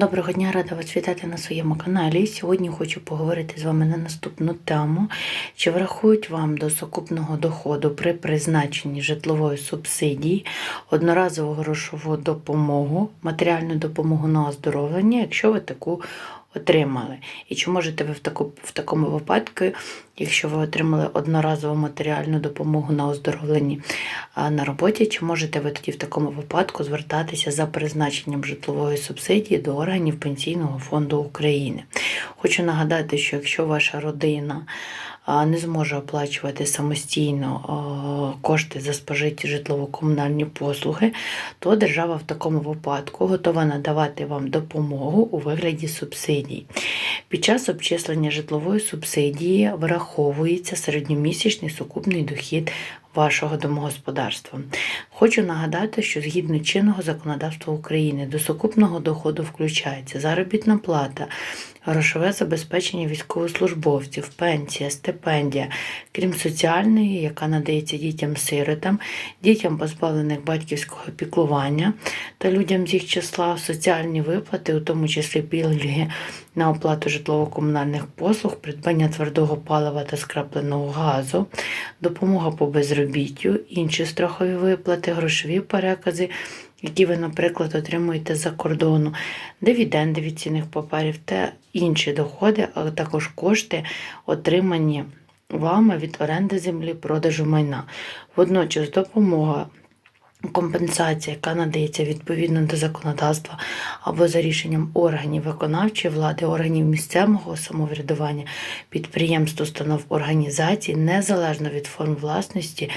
Доброго дня, рада вас вітати на своєму каналі. Сьогодні хочу поговорити з вами на наступну тему. Чи врахують вам до сукупного доходу при призначенні житлової субсидії одноразову грошову допомогу, матеріальну допомогу на оздоровлення, якщо ви таку отримали? І чи можете ви в, таку, в такому випадку, якщо ви отримали одноразову матеріальну допомогу на оздоровленні на роботі, чи можете ви тоді в такому випадку звертатися за призначенням житлової субсидії до органів Пенсійного фонду України? Хочу нагадати, що якщо ваша родина не зможе оплачувати самостійно кошти за спожиті житлово-комунальні послуги, то держава в такому випадку готова надавати вам допомогу у вигляді субсидій. Під час обчислення житлової субсидії враховується середньомісячний сукупний дохід вашого домогосподарства. Хочу нагадати, що згідно чинного законодавства України до сукупного доходу включається заробітна плата, грошове забезпечення військовослужбовців, пенсія, стипендія, крім соціальної, яка надається дітям-сиротам, дітям позбавлених батьківського піклування та людям з їх числа, соціальні виплати, у тому числі пільги на оплату житлово-комунальних послуг, придбання твердого палива та скрапленого газу, допомога по безробіттю, інші страхові виплати, грошові перекази, які ви, наприклад, отримуєте за кордону, дивіденди від цінних паперів та інші доходи, а також кошти, отримані вами від оренди землі, продажу майна. Водночас допомога. Компенсація, яка надається відповідно до законодавства або за рішенням органів виконавчої влади, органів місцевого самоврядування, підприємств, установ організацій, незалежно від форм власності,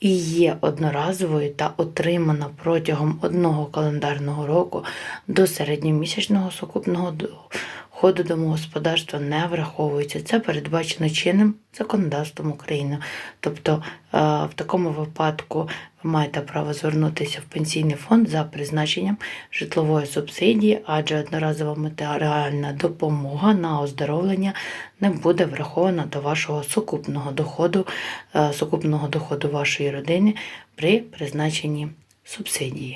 і є одноразовою та отримана протягом одного календарного року до середньомісячного сукупного доходу домогосподарства не враховується. Це передбачено чинним законодавством України. Тобто е, в такому випадку ви маєте право звернутися в пенсійний фонд за призначенням житлової субсидії, адже одноразова матеріальна допомога на оздоровлення не буде врахована до вашого сукупного доходу, е, сукупного доходу вашої родини при призначенні субсидії.